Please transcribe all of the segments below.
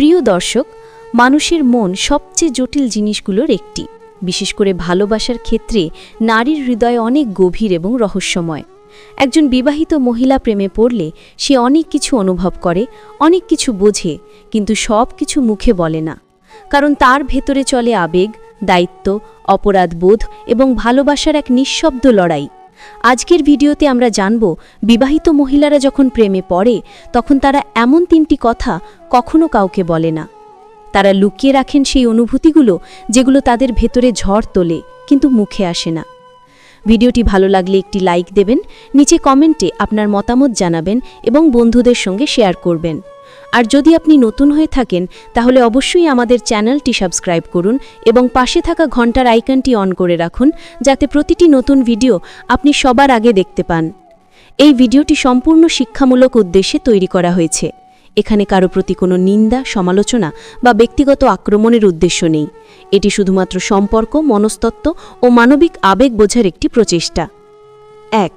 প্রিয় দর্শক, মানুষের মন সবচেয়ে জটিল জিনিসগুলোর একটি। বিশেষ করে ভালোবাসার ক্ষেত্রে নারীর হৃদয় অনেক গভীর এবং রহস্যময়। একজন বিবাহিত মহিলা প্রেমে পড়লে সে অনেক কিছু অনুভব করে, অনেক কিছু বোঝে, কিন্তু সব কিছু মুখে বলে না। কারণ তার ভেতরে চলে আবেগ, দায়িত্ব, অপরাধবোধ এবং ভালোবাসার এক নিঃশব্দ লড়াই। আজকের ভিডিওতে আমরা জানব, বিবাহিত মহিলারা যখন প্রেমে পড়ে, তখন তারা এমন তিনটি কথা কখনো কাউকে বলে না। তারা লুকিয়ে রাখেন সেই অনুভূতিগুলো যেগুলো তাদের ভেতরে ঝড় তোলে, কিন্তু মুখে আসে না। ভিডিওটি ভালো লাগলে একটি লাইক দেবেন, নিচে কমেন্টে আপনার মতামত জানাবেন এবং বন্ধুদের সঙ্গে শেয়ার করবেন। আর যদি আপনি নতুন হয়ে থাকেন, তাহলে অবশ্যই আমাদের চ্যানেলটি সাবস্ক্রাইব করুন এবং পাশে থাকা ঘণ্টার আইকনটি অন করে রাখুন, যাতে প্রতিটি নতুন ভিডিও আপনি সবার আগে দেখতে পান। এই ভিডিওটি সম্পূর্ণ শিক্ষামূলক উদ্দেশ্যে তৈরি করা হয়েছে। এখানে কারও প্রতি কোনো নিন্দা, সমালোচনা বা ব্যক্তিগত আক্রমণের উদ্দেশ্য নেই। এটি শুধুমাত্র সম্পর্ক, মনস্তত্ত্ব ও মানবিক আবেগ বোঝার একটি প্রচেষ্টা। এক,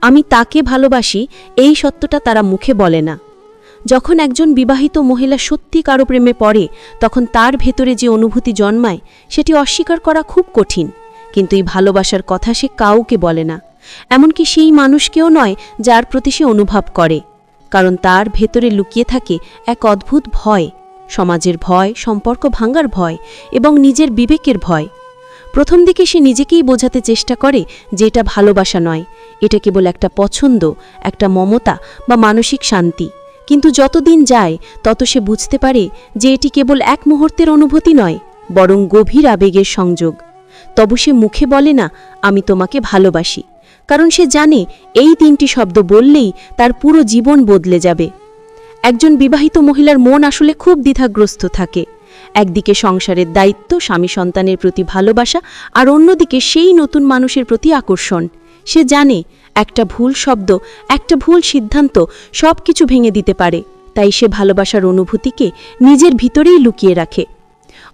আমি তাকে ভালোবাসি, এই সত্যটা তারা মুখে বলে না। যখন একজন বিবাহিত মহিলা সত্যি কারও প্রেমে পড়ে, তখন তার ভেতরে যে অনুভূতি জন্মায়, সেটি অস্বীকার করা খুব কঠিন। কিন্তু এই ভালোবাসার কথা সে কাউকে বলে না। এমনকি সেই মানুষকেও নয়, যার প্রতি সে অনুভব করে। কারণ তার ভেতরে লুকিয়ে থাকে এক অদ্ভুত ভয়। সমাজের ভয়, সম্পর্ক ভাঙার ভয় এবং নিজের বিবেকের ভয়। প্রথম দিকে সে নিজেকেই বোঝাতে চেষ্টা করে যে এটা ভালোবাসা নয়। এটা কেবল একটা পছন্দ, একটা মমতা বা মানসিক শান্তি। কিন্তু যতদিন যায়, তত সে বুঝতে পারে যে এটি কেবল এক মুহূর্তের অনুভূতি নয়, বরং গভীর আবেগের সংযোগ। তবু সে মুখে বলে না, আমি তোমাকে ভালোবাসি। কারণ সে জানে, এই তিনটি শব্দ বললেই তার পুরো জীবন বদলে যাবে। একজন বিবাহিত মহিলার মন আসলে খুব দ্বিধাগ্রস্ত থাকে। একদিকে সংসারের দায়িত্ব, স্বামী সন্তানের প্রতি ভালোবাসা, আর অন্যদিকে সেই নতুন মানুষের প্রতি আকর্ষণ। সে জানে একটা ভুল শব্দ, একটা ভুল সিদ্ধান্ত সব কিছু ভেঙে দিতে পারে। তাই সে ভালোবাসার অনুভূতিকে নিজের ভিতরেই লুকিয়ে রাখে।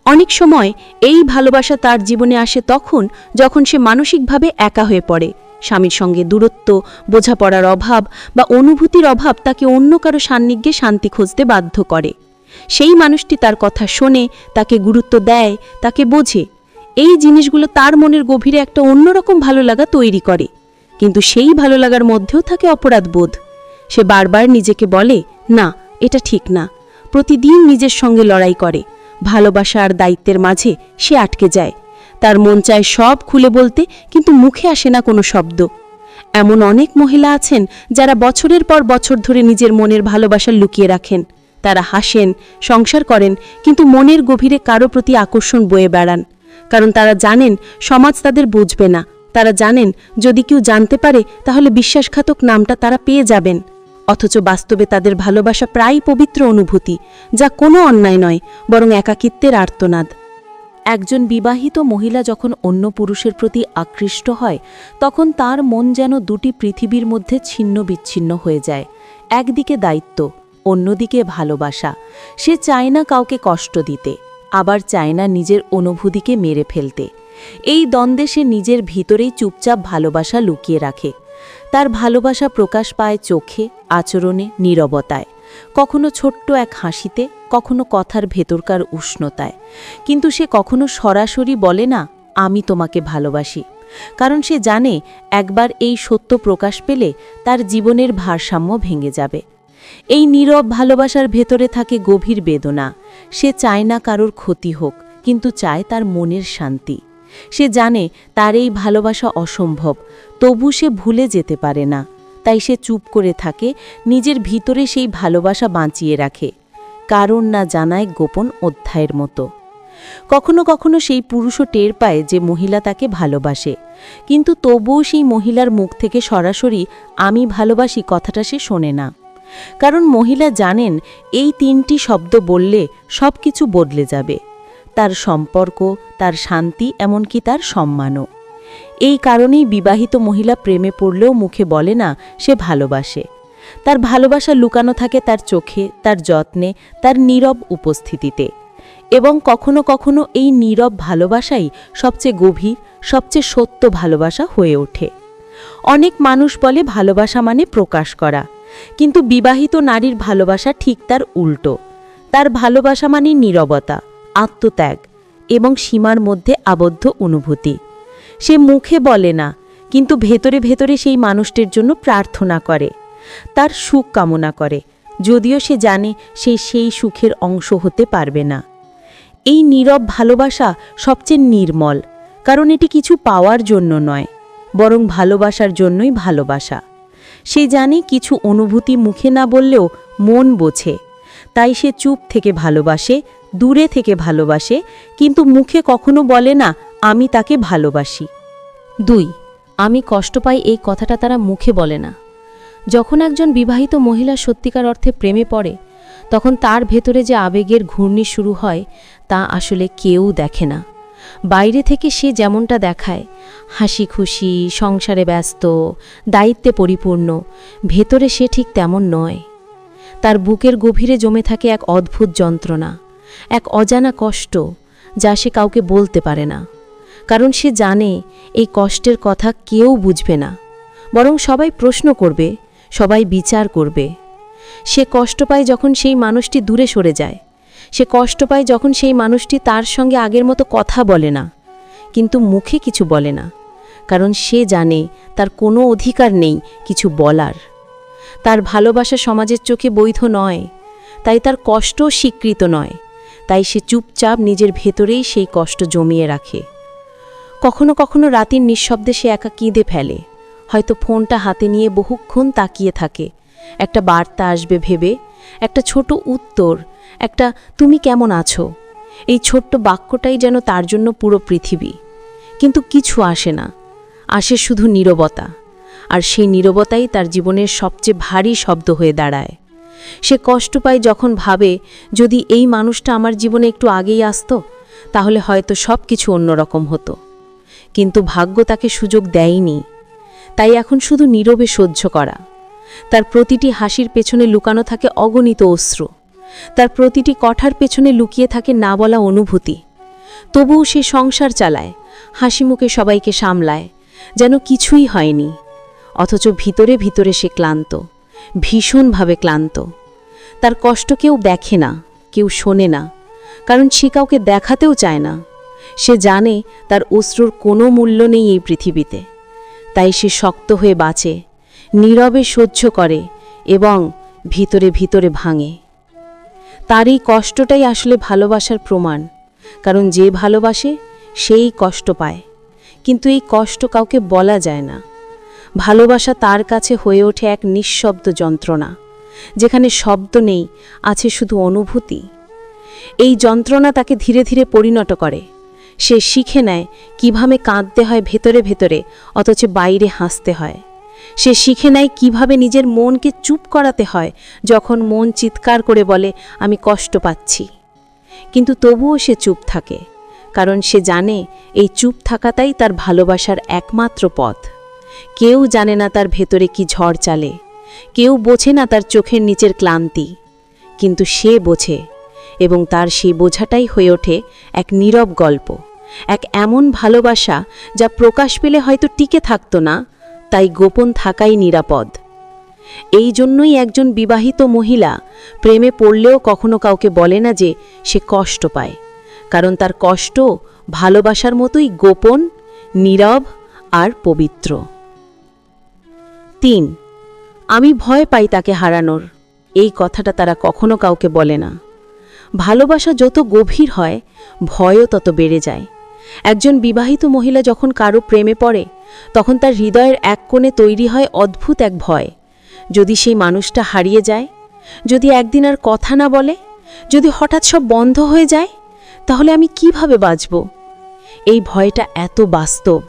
অনেক সময় এই ভালোবাসা তার জীবনে আসে তখন যখন সে মানসিকভাবে একা হয়ে পড়ে। স্বামীর সঙ্গে দূরত্ব, বোঝাপড়ার অভাব বা অনুভূতির অভাব তাকে অন্য কারও সান্নিধ্যে শান্তি খুঁজতে বাধ্য করে। সেই মানুষটি তার কথা শোনে, তাকে গুরুত্ব দেয়, তাকে বোঝে। এই জিনিসগুলো তার মনের গভীরে একটা অন্যরকম ভালো লাগা তৈরি করে। কিন্তু সেই ভালো লাগার মধ্যেও থাকে অপরাধবোধ। সে বারবার নিজেকে বলে, না, এটা ঠিক না। প্রতিদিন নিজের সঙ্গে লড়াই করে। ভালোবাসা আর দায়িত্বের মাঝে সে আটকে যায়। তার মন চায় সব খুলে বলতে, কিন্তু মুখে আসে না কোনো শব্দ। এমন অনেক মহিলা আছেন যারা বছরের পর বছর ধরে নিজের মনের ভালোবাসা লুকিয়ে রাখেন। তারা হাসেন, সংসার করেন, কিন্তু মনের গভীরে কারও প্রতি আকর্ষণ বয়ে বেড়ান। কারণ তারা জানেন, সমাজ তাদের বুঝবে না। তারা জানেন, যদি কেউ জানতে পারে, তাহলে বিশ্বাসঘাতক নামটা তারা পেয়ে যাবেন। অথচ বাস্তবে তাদের ভালোবাসা প্রায় পবিত্র অনুভূতি, যা কোনো অন্যায় নয়, বরং একাকিত্বের আর্তনাদ। একজন বিবাহিত মহিলা যখন অন্য পুরুষের প্রতি আকৃষ্ট হয়, তখন তার মন যেন দুটি পৃথিবীর মধ্যে ছিন্ন বিচ্ছিন্ন হয়ে যায়, একদিকে দায়িত্ব, অন্যদিকে ভালোবাসা। সে চায় না কাউকে কষ্ট দিতে, আবার চায় না নিজের অনুভূতিকে মেরে ফেলতে। এই দ্বন্দ্বে সে নিজের ভিতরেই চুপচাপ ভালোবাসা লুকিয়ে রাখে। তার ভালোবাসা প্রকাশ পায় চোখে, আচরণে, নীরবতায়। কখনো ছোট্ট এক হাসিতে, কখনো কথার ভেতরকার উষ্ণতায়। কিন্তু সে কখনো সরাসরি বলে না, আমি তোমাকে ভালোবাসি। কারণ সে জানে, একবার এই সত্য প্রকাশ পেলে তার জীবনের ভারসাম্য ভেঙে যাবে। এই নীরব ভালোবাসার ভেতরে থাকে গভীর বেদনা। সে চায় না কারোর ক্ষতি হোক, কিন্তু চায় তার মনের শান্তি। সে জানে তার এই ভালোবাসা অসম্ভব, তবু সে ভুলে যেতে পারে না। তাই সে চুপ করে থাকে, নিজের ভিতরে সেই ভালোবাসা বাঁচিয়ে রাখে, কারণ না জানায় গোপন অধ্যায়ের মতো। কখনো কখনো সেই পুরুষও টের পায় যে মহিলা তাকে ভালোবাসে, কিন্তু তবুও সেই মহিলার মুখ থেকে সরাসরি আমি ভালোবাসি কথাটা সে শোনে না। কারণ মহিলা জানেন, এই তিনটি শব্দ বললে সব কিছু বদলে যাবে। তার সম্পর্ক, তার শান্তি, এমনকি তার সম্মানও। এই কারণেই বিবাহিত মহিলা প্রেমে পড়লেও মুখে বলে না, সে ভালোবাসে। তার ভালোবাসা লুকানো থাকে তার চোখে, তার যত্নে, তার নীরব উপস্থিতিতে। এবং কখনো কখনো এই নীরব ভালোবাসাই সবচেয়ে গভীর, সবচেয়ে সত্য ভালোবাসা হয়ে ওঠে। অনেক মানুষ বলে ভালোবাসা মানে প্রকাশ করা। কিন্তু বিবাহিত নারীর ভালোবাসা ঠিক তার উল্টো। তার ভালোবাসা মানে নীরবতা। আত্মত্যাগ এবং সীমার মধ্যে আবদ্ধ অনুভূতি। সে মুখে বলে না, কিন্তু ভেতরে ভেতরে সেই মানুষটির জন্য প্রার্থনা করে। তার সুখ কামনা করে, যদিও সে জানে সে সেই সুখের অংশ হতে পারবে না। এই নীরব ভালোবাসা সবচেয়ে নির্মল, কারণ এটি কিছু পাওয়ার জন্য নয়, বরং ভালোবাসার জন্যই ভালোবাসা। সে জানে কিছু অনুভূতি মুখে না বললেও মন বোঝে, তাই সে চুপ থেকে ভালোবাসে দূরে থেকে ভালোবাসে, কিন্তু মুখে কখনো বলে না, আমি তাকে ভালোবাসি। দুই, আমি কষ্ট পাই এই কথাটা তারা মুখে বলে না। যখন একজন বিবাহিত মহিলা সত্যিকার অর্থে প্রেমে পড়ে, তখন তার ভেতরে যে আবেগের ঘূর্ণি শুরু হয়, তা আসলে কেউ দেখে না। বাইরে থেকে সে যেমনটা দেখায়, হাসি খুশি, সংসারে ব্যস্ত, দায়িত্বে পরিপূর্ণ, ভেতরে সে ঠিক তেমন নয়। তার বুকের গভীরে জমে থাকে এক অদ্ভুত যন্ত্রণা। এক অজানা কষ্ট যা সে কাউকে বলতে পারে না। কারণ সে জানে এই কষ্টের কথা কেউ বুঝবে না। বরং সবাই প্রশ্ন করবে, সবাই বিচার করবে। সে কষ্ট পায় যখন সেই মানুষটি দূরে সরে যায়। সে কষ্ট পায় যখন সেই মানুষটি তার সঙ্গে আগের মতো কথা বলে না, কিন্তু মুখে কিছু বলে না। কারণ সে জানে তার কোনো অধিকার নেই কিছু বলার। তার ভালোবাসা সমাজের চোখে বৈধ নয়, তাই তার কষ্টও স্বীকৃত নয়। তাই সে চুপচাপ নিজের ভেতরেই সেই কষ্ট জমিয়ে রাখে। কখনো কখনো রাতের নিঃশব্দে সে একা কেঁদে ফেলে। হয়তো ফোনটা হাতে নিয়ে বহুক্ষণ তাকিয়ে থাকে। একটা বার্তা আসবে ভেবে, একটা ছোট উত্তর, একটা তুমি কেমন আছো? এই ছোট্ট বাক্যটাই যেন তার জন্য পুরো পৃথিবী। কিন্তু কিছু আসে না। আসে শুধু নীরবতা। আর সেই নীরবতাই তার জীবনের সবচেয়ে ভারী শব্দ হয়ে দাঁড়ায়। সে কষ্ট পায় যখন ভাবে, যদি এই মানুষটা আমার জীবনে একটু আগেই আসতো, তাহলে হয়তো সব কিছু অন্যরকম হতো। কিন্তু ভাগ্য তাকে সুযোগ দেয়নি। তাই এখন শুধু নীরবে সহ্য করা। তার প্রতিটি হাসির পেছনে লুকানো থাকে অগণিত অশ্রু। তার প্রতিটি কঠার পেছনে লুকিয়ে থাকে না বলা অনুভূতি। তবুও সে সংসার চালায়, হাসি মুখে সবাইকে সামলায়, যেন কিছুই হয়নি, অথচ ভিতরে ভিতরে সে ক্লান্ত। ভীষণভাবে ক্লান্ত। তার কষ্ট কেউ দেখে না, কেউ শোনে না, কারণ সে কাউকে দেখাতেও চায় না। সে জানে তার অশ্রুর কোনো মূল্য নেই এই পৃথিবীতে। তাই সে শক্ত হয়ে বাঁচে, নীরবে সহ্য করে এবং ভিতরে ভিতরে ভাঙে। তার এই কষ্টটাই আসলে ভালোবাসার প্রমাণ, কারণ যে ভালোবাসে, সেই কষ্ট পায়। কিন্তু এই কষ্ট কাউকে বলা যায় না। ভালোবাসা তার কাছে হয়ে ওঠে এক নিঃশব্দ যন্ত্রণা। যেখানে শব্দ নেই, আছে শুধু অনুভূতি। এই যন্ত্রণা তাকে ধীরে ধীরে পরিণত করে। সে শিখে নেয় কীভাবে কাঁদতে হয় ভেতরে ভেতরে, অথচ বাইরে হাসতে হয়। সে শিখে নেয় কীভাবে নিজের মনকে চুপ করাতে হয়, যখন মন চিৎকার করে বলে, আমি কষ্ট পাচ্ছি। কিন্তু তবুও সে চুপ থাকে, কারণ সে জানে এই চুপ থাকাটাই তার ভালোবাসার একমাত্র পথ। কেউ জানে না তার ভেতরে কি ঝড় চালে, কেউ বোঝে না তার চোখের নিচের ক্লান্তি, কিন্তু সে বোঝে এবং তার সেই বোঝাটাই হয়ে ওঠে এক নীরব গল্প, এক এমন ভালোবাসা যা প্রকাশ পেলে হয়তো টিকে থাকতো না, তাই গোপন থাকাই নিরাপদ। এই জন্যই একজন বিবাহিত মহিলা প্রেমে পড়লেও কখনো কাউকে বলে না যে সে কষ্ট পায়, কারণ তার কষ্ট ভালোবাসার মতোই গোপন, নীরব আর পবিত্র। তিন, আমি ভয় পাই তাকে হারানোর। এই কথাটা তারা কখনো কাউকে বলে না। ভালোবাসা যত গভীর হয়, ভয়ও তত বেড়ে যায়। একজন বিবাহিত মহিলা যখন কারও প্রেমে পড়ে, তখন তার হৃদয়ের এক কোণে তৈরি হয় অদ্ভুত এক ভয়। যদি সেই মানুষটা হারিয়ে যায়, যদি একদিন আর কথা না বলে, যদি হঠাৎ সব বন্ধ হয়ে যায়, তাহলে আমি কীভাবে বাঁচব? এই ভয়টা এত বাস্তব।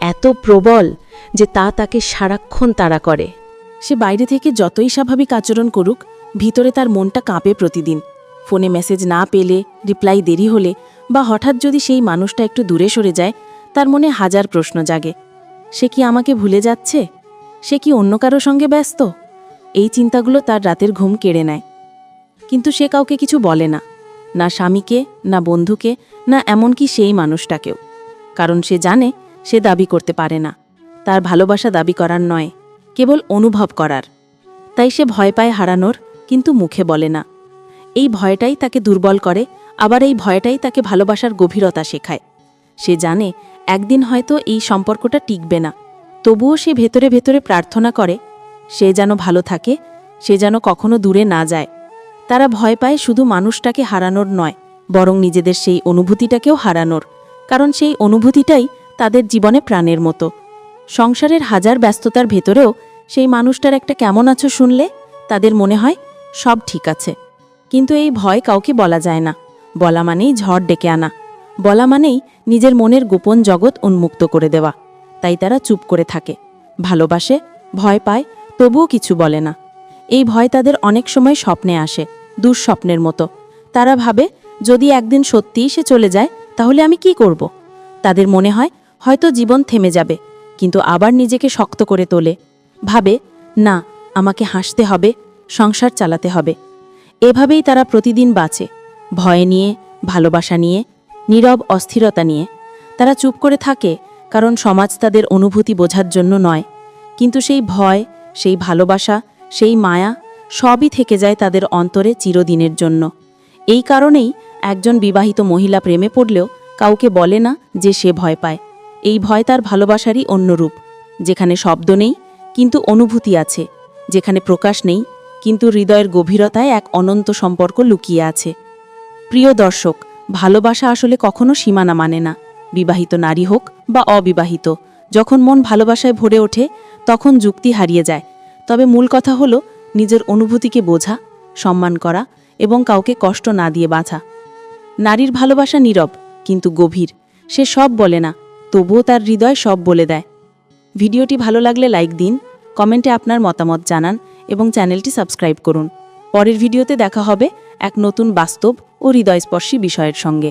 এত প্রবল যে তা তাকে সারাক্ষণ তাড়া করে। সে বাইরে থেকে যতই স্বাভাবিক আচরণ করুক, ভিতরে তার মনটা কাঁপে প্রতিদিন। ফোনে মেসেজ না পেলে, রিপ্লাই দেরি হলে বা হঠাৎ যদি সেই মানুষটা একটু দূরে সরে যায়, তার মনে হাজার প্রশ্ন জাগে। সে কি আমাকে ভুলে যাচ্ছে? সে কি অন্য কারও সঙ্গে ব্যস্ত? এই চিন্তাগুলো তার রাতের ঘুম কেড়ে নেয়। কিন্তু সে কাউকে কিছু বলে না। না স্বামীকে, না বন্ধুকে, না এমনকি সেই মানুষটাকেও। কারণ সে জানে সে দাবি করতে পারে না। তার ভালোবাসা দাবি করার নয়, কেবল অনুভব করার। তাই সে ভয় পায় হারানোর, কিন্তু মুখে বলে না। এই ভয়টাই তাকে দুর্বল করে, আবার এই ভয়টাই তাকে ভালোবাসার গভীরতা শেখায়। সে জানে, একদিন হয়তো এই সম্পর্কটা টিকবে না। তবুও সে ভেতরে ভেতরে প্রার্থনা করে, সে যেন ভালো থাকে, সে যেন কখনো দূরে না যায়। তারা ভয় পায় শুধু মানুষটাকে হারানোর নয়, বরং নিজেদের সেই অনুভূতিটাকেও হারানোর। কারণ সেই অনুভূতিটাই তাদের জীবনে প্রাণের মতো। সংসারের হাজার ব্যস্ততার ভেতরেও সেই মানুষটার একটা কেমন আছো শুনলে তাদের মনে হয় সব ঠিক আছে। কিন্তু এই ভয় কাউকে বলা যায় না। বলা মানেই ঝড় ডেকে আনা। বলা মানেই নিজের মনের গোপন জগৎ উন্মুক্ত করে দেওয়া। তাই তারা চুপ করে থাকে। ভালোবাসে, ভয় পায়, তবুও কিছু বলে না। এই ভয় তাদের অনেক সময় স্বপ্নে আসে, দুঃস্বপ্নের মতো। তারা ভাবে, যদি একদিন সত্যিই সে চলে যায়, তাহলে আমি কি করব? তাদের মনে হয় হয়তো জীবন থেমে যাবে, কিন্তু আবার নিজেকে শক্ত করে তোলে। ভাবে, না, আমাকে হাসতে হবে, সংসার চালাতে হবে। এভাবেই তারা প্রতিদিন বাঁচে, ভয় নিয়ে, ভালোবাসা নিয়ে, নীরব অস্থিরতা নিয়ে। তারা চুপ করে থাকে, কারণ সমাজ তাদের অনুভূতি বোঝার জন্য নয়। কিন্তু সেই ভয়, সেই ভালোবাসা, সেই মায়া সবই থেকে যায় তাদের অন্তরে চিরদিনের জন্য। এই কারণেই একজন বিবাহিত মহিলা প্রেমে পড়লেও কাউকে বলে না যে সে ভয় পায়। এই ভয় তার ভালোবাসারই অন্য রূপ যেখানে শব্দ নেই, কিন্তু অনুভূতি আছে, যেখানে প্রকাশ নেই, কিন্তু হৃদয়ের গভীরতায় এক অনন্ত সম্পর্ক লুকিয়ে আছে। প্রিয় দর্শক, ভালোবাসা আসলে কখনো সীমানা মানে না, বিবাহিত নারী হোক বা অবিবাহিত, যখন মন ভালোবাসায় ভরে ওঠে, তখন যুক্তি হারিয়ে যায়, তবে মূল কথা হলো নিজের অনুভূতিকে বোঝা, সম্মান করা এবং কাউকে কষ্ট না দিয়ে বাঁচা নারীর ভালোবাসা নীরব, কিন্তু গভীর, সে সব বলে না তবুও তার হৃদয় সব বলে দেয়। ভিডিওটি ভালো লাগলে লাইক দিন, কমেন্টে আপনার মতামত জানান এবং চ্যানেলটি সাবস্ক্রাইব করুন। পরের ভিডিওতে দেখা হবে এক নতুন বাস্তব ও হৃদয়স্পর্শী বিষয়ের সঙ্গে।